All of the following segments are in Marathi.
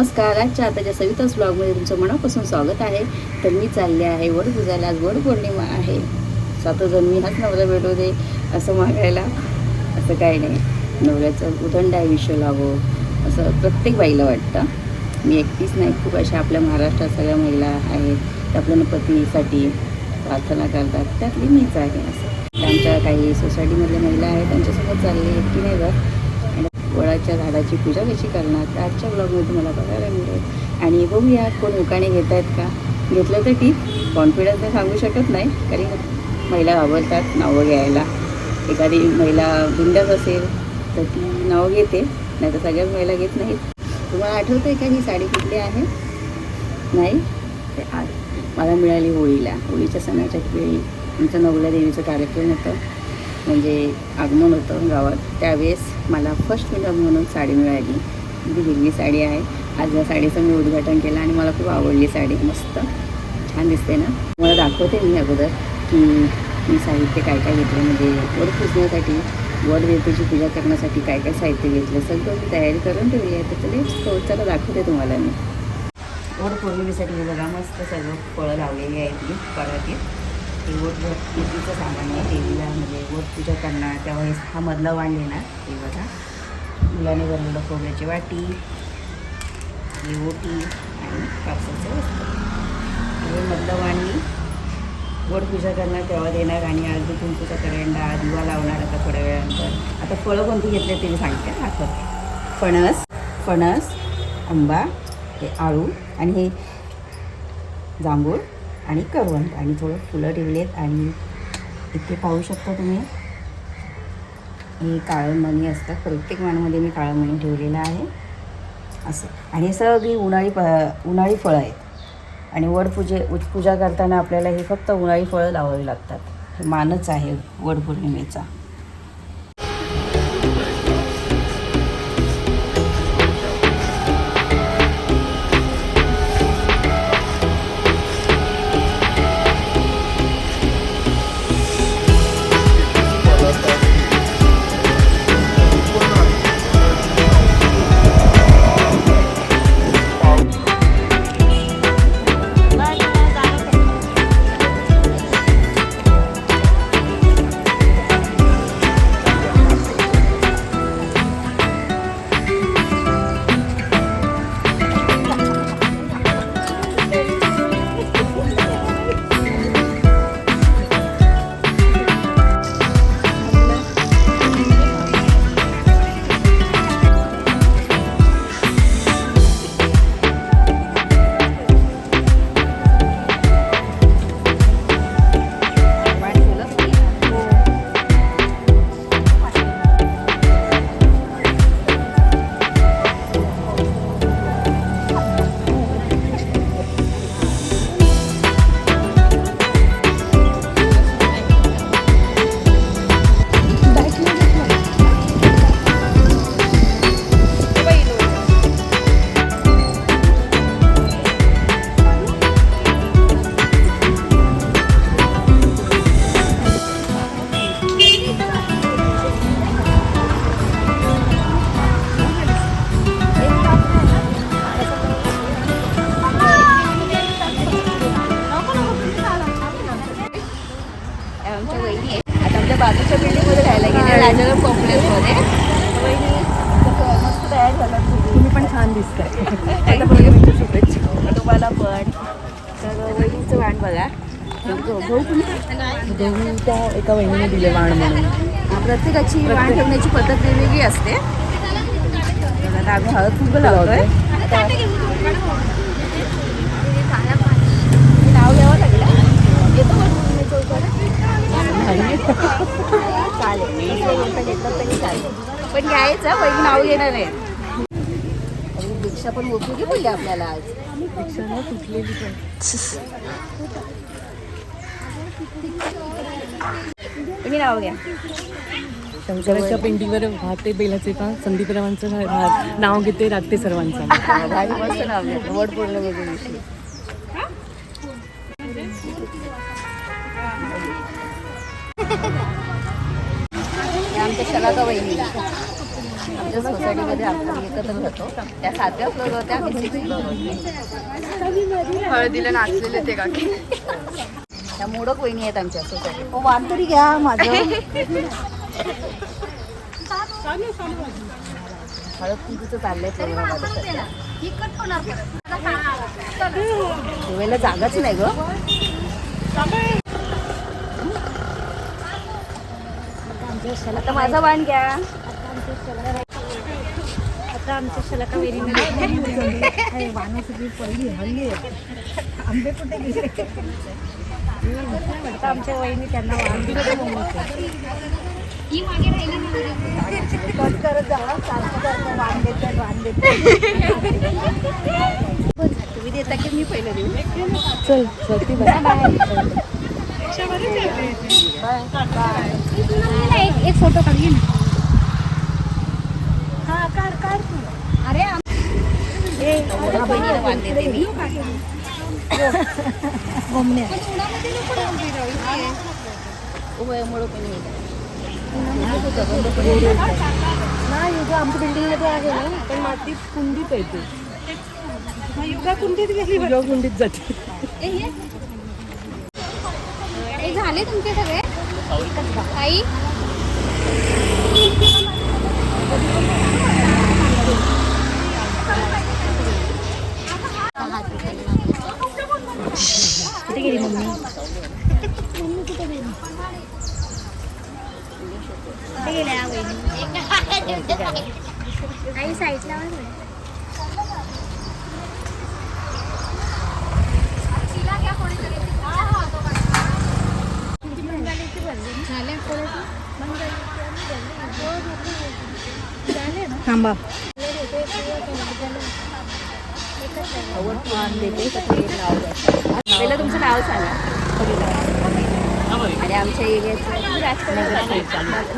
नमस्कार. आजच्या आताच्या सविताच ब्लॉगमध्ये तुमचं मनापासून स्वागत आहे. तर मी चालले आहे वड पूजायला. आज वड पौर्णिमा आहे. सातोजण मी हाच नवरा भेटू दे असं मागायला. असं काही नाही. नवऱ्याचं उदंड विषय लावं असं प्रत्येक बाईला वाटतं. मी एकटीच नाही. खूप अशा आपल्या महाराष्ट्रात सगळ्या महिला आहेत. त्या आपल्या पतीसाठी प्रार्थना करतात. त्यातली मीच आहे असं. आमच्या काही सोसायटीमधल्या महिला आहेत. त्यांच्यासोबत चालले एकटी नाही बरं वडाच्या झाडाची पूजा कशी करणार? आजच्या ब्लॉगमध्ये तुम्हाला बघायला मिळेल. आणि हो, बघूया कोण उकाणे घेत आहेत का? घेतलं तर ठीक. कॉन्फिडन्सने सांगू शकत नाही. कारण महिला घाबरतात नावं घ्यायला. एखादी महिला बिंदक असेल तर ती नावं घेते. नाही तर सगळ्याच महिला घेत नाहीत. तुम्हाला आठवतं आहे का ही साडी कुठली आहे? नाही? ते आज मला मिळाली होळीला. होळीच्या सणाच्या वेळी आमचं नवल्या देवीचं कार्यक्रम होतं. म्हणजे आगमन होतं गावात. त्यावेळेस मला फर्स्ट मिनट म्हणून साडी मिळाली. ती हिरवी साडी आहे. आज या साडीचं मी उद्घाटन केलं आणि मला खूप आवडली साडी. मस्त. छान दिसते ना. मला दाखवते मी अगोदर की मी साहित्य काय काय घेतलं. म्हणजे वड पुजण्यासाठी वड देवतेची पूजा करण्यासाठी काय काय साहित्य घेतलं. सगळं मी तयारी करून ठेवली आहे. तर चला दाखवते तुम्हाला मी. वड पौर्णिमेसाठी बघा. मस्त सगळं फळं लावलेली आहेत मी परातीत ते वट पूजेचं सामान आहे देवीला म्हणजे वट पूजा करणार त्यावेळेस हा मधला वाण येणार देवाचा मुलाने बनवलं खोबऱ्याची वाटी ओटी आणि कापसाचं वस्तू हे मधलं वाण मी वड पूजा करणार तेव्हा देणार आणि अर्धी कुंकूचा करंडा दिवा लावणार आता थोड्या वेळानंतर. आता फळं कोणती घेतले ते मी सांगते दाखवते. फणस फणस आंबा हे आळू आणि हे जांभूळ. आणि करवंद आणि थोडं फुलं ठेवलेत आणि इथे पाहू शकता तुम्ही. हे काळं मणी असतात. प्रत्येक माणमध्ये मी काळं मणी ठेवलेलं आहे. असं. आणि सगळी उन्हाळी प उन्हाळी फळं आहेत. आणि वडपूजे पूजा करताना आपल्याला हे फक्त उन्हाळी फळं लावावी लागतात. हे मानच आहे वडपौर्णिमेचा देवी त्या एका वहिनीने दिले वाण म्हणून. प्रत्येकाची वाण ठेवण्याची पद्धत वेगवेगळी असते. आता आम्ही हळद कुंकू लावतोय. हे नाव घ्यावं लागलं पण पण घ्यायचं पहिली नाव घेणार आहे. आणि दीक्षा पण मोठी बोलली आपल्याला आज. तुटलेली पण. तुम्ही नाव घ्या. शंकराच्या वाहते बेलाचे का संदीपरावांचं रा- नाव घेते राखते सर्वांचं. मस्त नाव घ्या. वड पौर्णिमेच्या दिवशी हे आमच्या शलाका ज्या सोसायटीमध्ये आपण एकत्र राहतो. त्या सातव्या फ्लोअर होत्या आम्ही सिक्स फ्लोअर हळदीला नाचलेले ते काकी. त्या मोडक वहिनी आहेत आमच्या सोसायटीत. हो, वाण तरी घ्या माझं हळद कुंकूचं चाललंय ठेवायला जागाच नाही ग. आता माझा वाण घ्या. आता आमच्या शलाका वेरीमध्ये वाणाची पहिली हल्ली आंबे कुठे गेले? आता आमच्या वहिनी त्यांना करत जावा सारखं सारखं वाण देतात वाण देतात तुम्ही देता की मी पहिलं देऊ? चल स्वाती एक फोटो काढली ना. हा काढ काढ तू. अरे बहिणीला वाण देते मी. गोमण्या नाही युगा आमच्या बिल्डिंगमध्ये आहे ना पण मातीत कुंडीत येते युगा कुंडीत गेली युगा कुंडीत जाते झाले तुमचे सगळे? आई कुठे गेली मम्मी कुठे गेल्या वहिनी आई साईडला थांबा. पहिलं तुमचं नाव सांगा. आणि आमच्या एरियाचं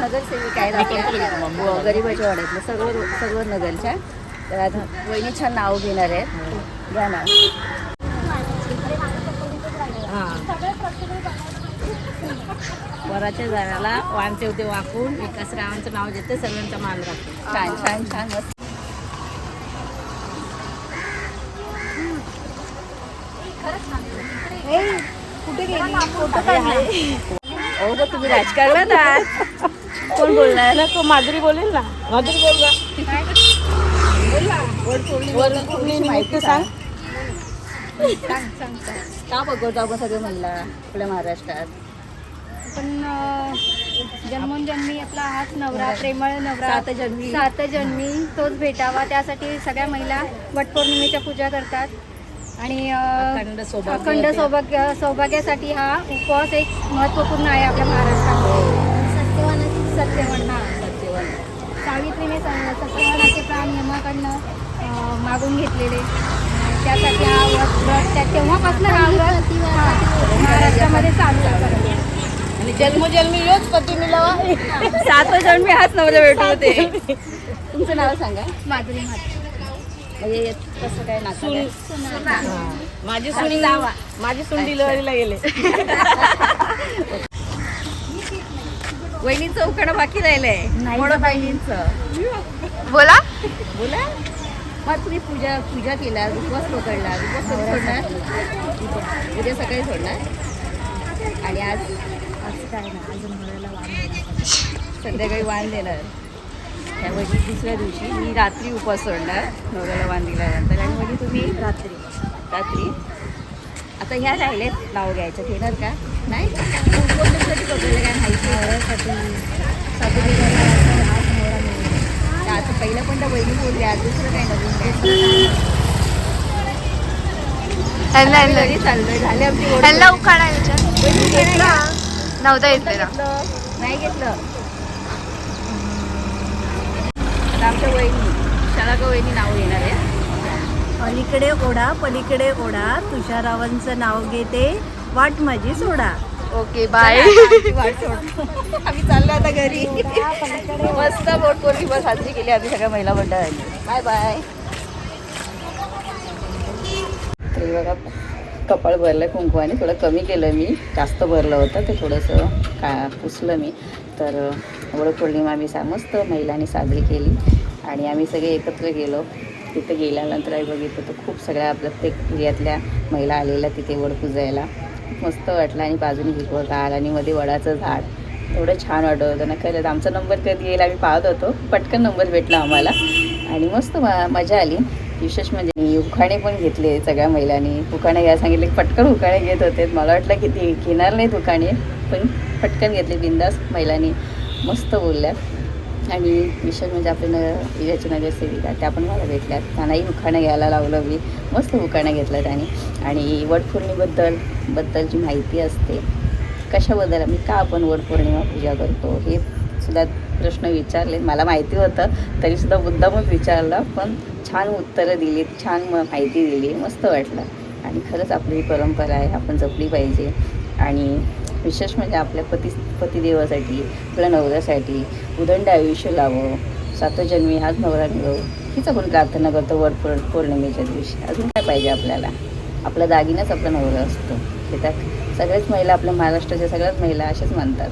नगरसेविका आहेत आपल्या गरीबाच्या वाड्यातलं सगळं सगळं नगरच्या. तर आता वहिनी छान नाव घेणार आहेत. घ्या नाव वराच्या झाडाला वाण ठेवते वाकून. विकास रावांचं नाव घेते सर्वांचा मान राखते छान छान छान मस्त. कुठे गेली? हो तुम्ही राजकारणात आहात. कोण बोलणार नको माधुरी बोलेल ना? माधुरी बोल वरपूर्णिमेची माहिती सांग. का बघतो आपण सगळे म्हणला आपल्या महाराष्ट्रात? पण अं, जन्मोजन्मी आपला हाच नवरा प्रेमळ नवरा सात जन्मी. सात जन्मी तोच भेटावा. त्यासाठी सगळ्या महिला वटपौर्णिमेच्या पूजा करतात. आणि अखंड सौभाग्य सौभाग्यासाठी हा उपवास एक महत्त्वपूर्ण आहे आपल्या महाराष्ट्रात. सत्यवान हा सावित्रीने सत्यवानाचे प्राण यमाकडनं मागून घेतलेले. त्यासाठी हा व्रत त्या तेव्हापासून हा व्रत हा, महाराष्ट्रामध्ये चालू आणि जन्मोजन्मी योच पती मिळावा सात जन्मी हाच नवरा भेटू होते. तुमचं नाव सांगा. माधुरी म्हणजे कसं काय नातं माझी सुनी माझी सून डिलिव्हरीला गेले. वहिनीचं उखाणं बाकी राहिलंय. मोडं बहिणींचं. बोला. बोला. मग तुम्ही पूजा पूजा केला उपवास पकडला उपवास सोडणार? उद्या सकाळी सोडणार? आणि आज? असं काय ना अजून वाण संध्याकाळी वाण देणार. त्यावेळी दुसऱ्या दिवशी मी रात्री उपवास सोडणार. नवऱ्याला वाण दिल्यानंतर. आणि म्हणजे तुम्ही रात्री. रात्री. आता ह्या राहिलेत नाव घ्यायचं. घेणार का? नाही? काय माहिती? नवऱ्यासाठी आता पहिलं पण तर बहिणी आज दुसरं काय नवीन काय? चाललोय. झाले आमची नव्हता येत नाही घेतलं. आमच्या वहिनी शाळा वहिनी नाव घेणार आहे. अलीकडे ओढा पलीकडे ओढा. तुषारावांचं नाव घेते. वाट माझी सोडा. Okay bye. आम्ही चाललो आता घरी. मस्त बोट पौर्णिमा साजरी केली आम्ही सगळ्या महिला मंडळांनी. Bye bye. बघा कपाळ भरलं कुंकवाने. थोडं कमी केलं मी. जास्त भरलं होतं. ते थोडंसं का पुसलं मी. तर वडपौर्णिमा आम्ही सा मस्त महिलांनी साजरी केली. आणि आम्ही सगळे एकत्र गेलो. तिथे गेल्यानंतर आम्ही बघितलं तर खूप सगळ्या प्रत्येक एरियातल्या महिला आलेल्या तिथे वड पुजायला. मस्त वाटलं. आणि बाजूने हिरवं आणि मध्ये वडाचं झाड. एवढं छान वाटत होतं. ना खरंच आमचा नंबर कधी येईल आम्ही पाहत होतो. पटकन नंबर भेटला आम्हाला. आणि मस्त मजा आली. विशेष म्हणजे मी उखाणे पण घेतले सगळ्या महिलांनी. उखाणे घ्या सांगितले की पटकन उखाणे घेत होते. मला वाटलं की ते घेणार नाहीत उखाणे पण पटकन घेतले बिंदास महिलांनी. मस्त बोलल्या. आणि विशेष म्हणजे आपल्या न विजयाची नगरसेविका त्या पण मला भेटल्या त्यांनाही उखाणं घ्यायला लावलं मी. मस्त उखाणं घेतलं त्याने. आणि वटपौर्णिमेबद्दल बद्दलची माहिती असते कशाबद्दल आम्ही का आपण वटपौर्णिमा पूजा करतो हे सुद्धा प्रश्न विचारले. मला माहिती होतं तरीसुद्धा मुद्दामच विचारला पण छान उत्तरं दिलीत छान माहिती दिली मस्त वाटलं. आणि खरंच आपली ही परंपरा आहे आपण जपली पाहिजे. आणि विशेष म्हणजे आपल्या पती पतिदेवासाठी आपल्या नवऱ्यासाठी उदंड आयुष्य लावं सातो जन्मी हाच नवरा मिळव हीच आपण प्रार्थना करतो वट पौर पौर्णिमेच्या दिवशी. अजून काय पाहिजे आपल्याला? आपला दागिनाच आपला नवरा असतो. हे तर सगळ्याच महिला आपल्या महाराष्ट्राच्या सगळ्याच महिला अशाच मानतात.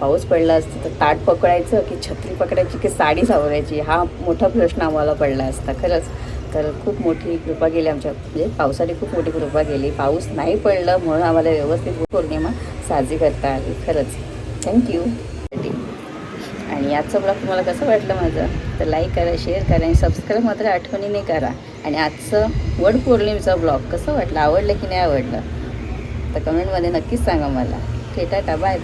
पाऊस पडला असता तर ताट पकडायचं की छत्री पकडायची की साडी सावरायची? हा मोठा प्रश्न आम्हाला पडला असता खरंच. तर खूप मोठी कृपा केली आमच्या म्हणजे पावसाने खूप मोठी कृपा केली. पाऊस नाही पडलं म्हणून आम्हाला व्यवस्थित पौर्णिमा साजरी करता आली खरंच. थँक्यू आणि आजचं ब्लॉग तुम्हाला कसं वाटलं माझं? तर लाईक करा शेअर करा आणि सबस्क्राईब मात्र आठवणीने करा. आणि आजचं वड पौर्णिमेचा ब्लॉग कसं वाटलं? आवडलं की नाही आवडलं? तर कमेंटमध्ये नक्कीच सांगा मला. ठीक आहे टाटा बाय